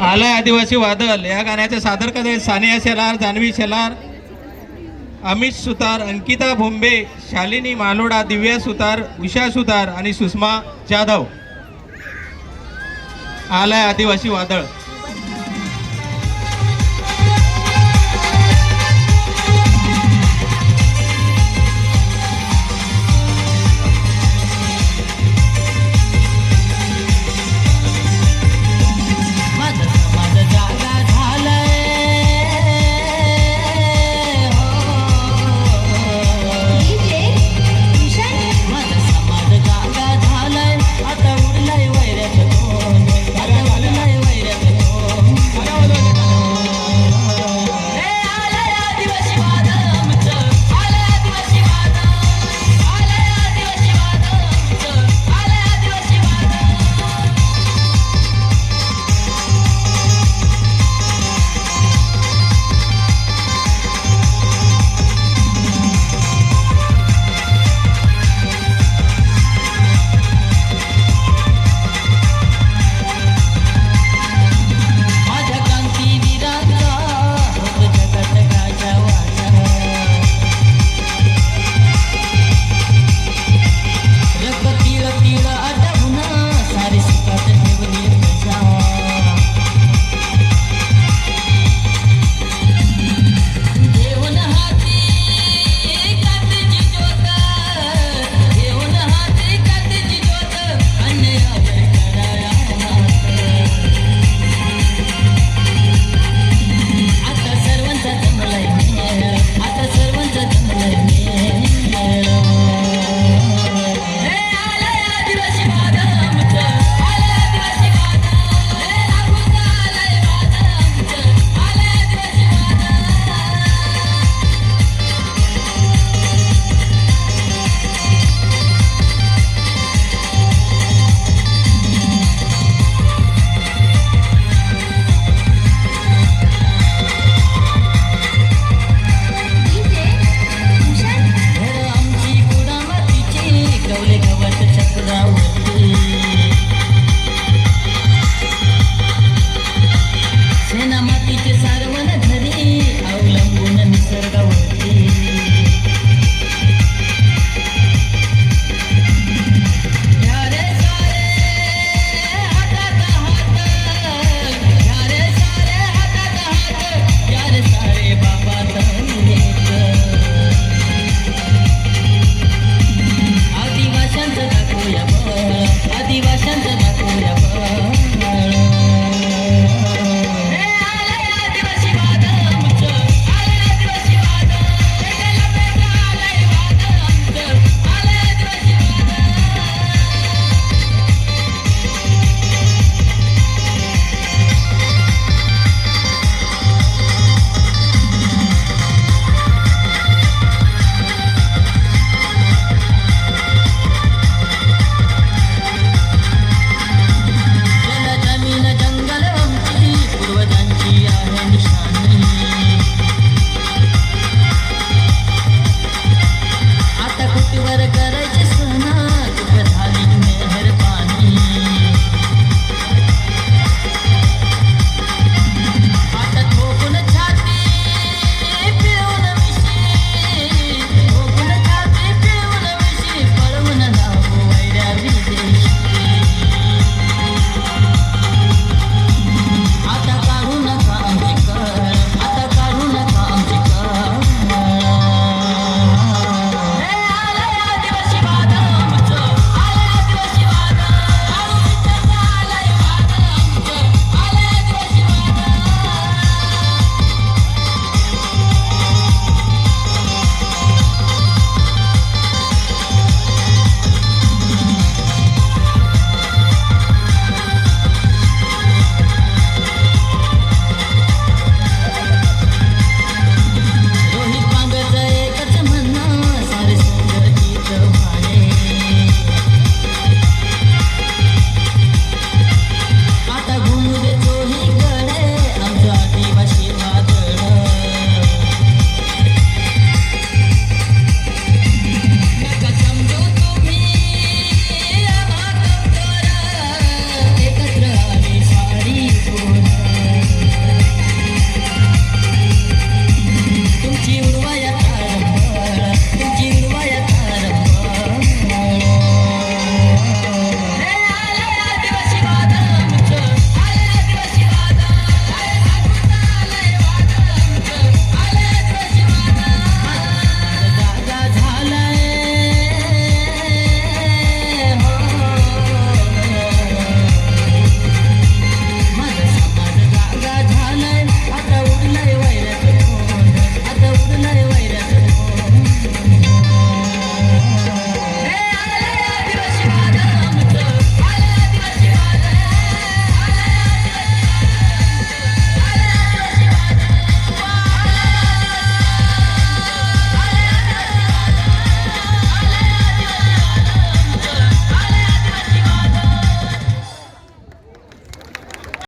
आलाय आदिवासी वादळ या गाण्याचे सादर करत आहेत सानिया शेलार जान्हवी शेलार अमित सुतार अंकिता भोंबे शालिनी मालोडा दिव्या सुतार उषा सुतार आणि सुषमा जाधव. आलाय आदिवासी वादळ.